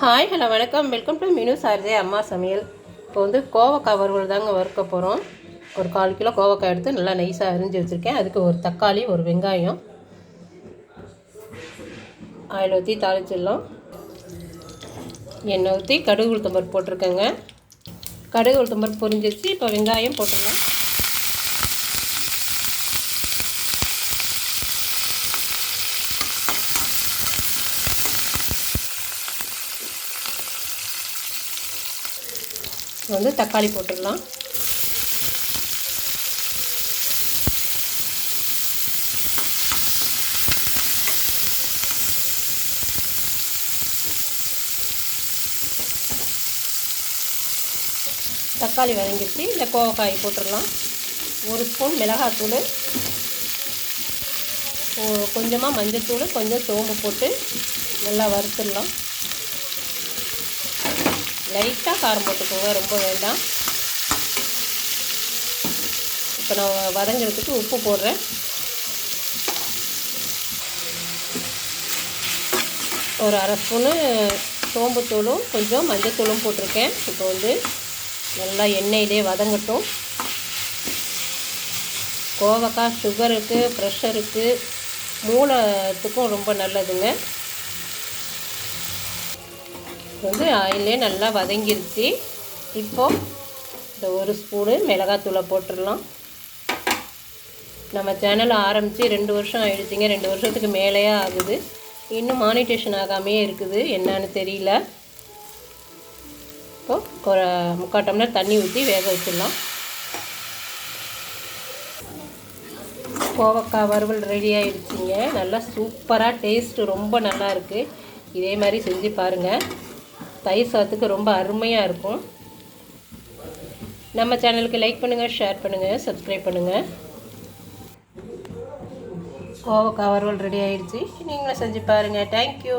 Hi hello வணக்கம். Welcome to Minu சாரதே அம்மா சமையல். இப்போ வந்து கோவக்காய் வறுவல் தாங்க வறுக்க போகிறோம் ஒரு கால் கிலோ கோவக்காய் எடுத்து நல்லா நைஸாக அரிஞ்சு வச்சுருக்கேன். அதுக்கு ஒரு தக்காளி ஒரு வெங்காயம். ஆயில் ஊற்றி தாளிச்சிடலாம். எண்ணெய் ஊற்றி கடுகு உளுத்தம்பருப்பு போட்டிருக்கேங்க. கடுகு உளுத்தம்பருப்பு பொரிஞ்சிருச்சு. இப்போ வெங்காயம் போட்டுடலாம். இப்போ வந்து தக்காளி போட்டுடலாம். தக்காளி வதங்கிடுச்சு. இந்த கோவக்காய் போட்டுடலாம். ஒரு ஸ்பூன் மிளகாத்தூள். கொஞ்சமாக மஞ்சத்தூள் கொஞ்சம் சோம்பு போட்டு நல்லா வறுத்துடலாம். லைட்டாக காரம் போட்டுக்கோங்க ரொம்ப வேண்டாம். இப்போ நான் வதங்கிறதுக்கு உப்பு போடுறேன். ஒரு அரை ஸ்பூனு சோம்புத்தூளும் கொஞ்சம் மஞ்சத்தூளும் போட்டிருக்கேன். இப்போ வந்து நல்லா எண்ணெயிலே வதங்கட்டும். கோவக்காய் சுகருக்கு ப்ரெஷருக்கு மூலத்துக்கும் ரொம்ப நல்லதுங்க. வந்து ஆயிலே நல்லா வதங்கிருச்சு. இப்போது இந்த ஒரு ஸ்பூனு மிளகாத்தூளை போட்டுடலாம். நம்ம சேனல் ஆரம்பித்து ரெண்டு வருஷம் ஆகிடுச்சிங்க ரெண்டு வருஷத்துக்கு மேலேயே ஆகுது. இன்னும் மானிட்டேஷன் ஆகாமே இருக்குது. என்னன்னு தெரியல. இப்போது முக்கால் டம்ளர் தண்ணி ஊற்றி வேக வச்சிடலாம். கோவக்காய் வறுவல் ரெடி ஆகிடுச்சிங்க நல்லா சூப்பராக டேஸ்ட்டு ரொம்ப நல்லா இருக்குது இதே மாதிரி செஞ்சு பாருங்கள் தயிர் சாதத்துக்கு ரொம்ப அருமையாக இருக்கும். நம்ம சேனலுக்கு லைக் பண்ணுங்கள் ஷேர் பண்ணுங்கள் சப்ஸ்கிரைப் பண்ணுங்கள் கோவக்காய் வறுவல் ரெடி ஆகிடுச்சி நீங்களும் செஞ்சு பாருங்கள் தேங்க்யூ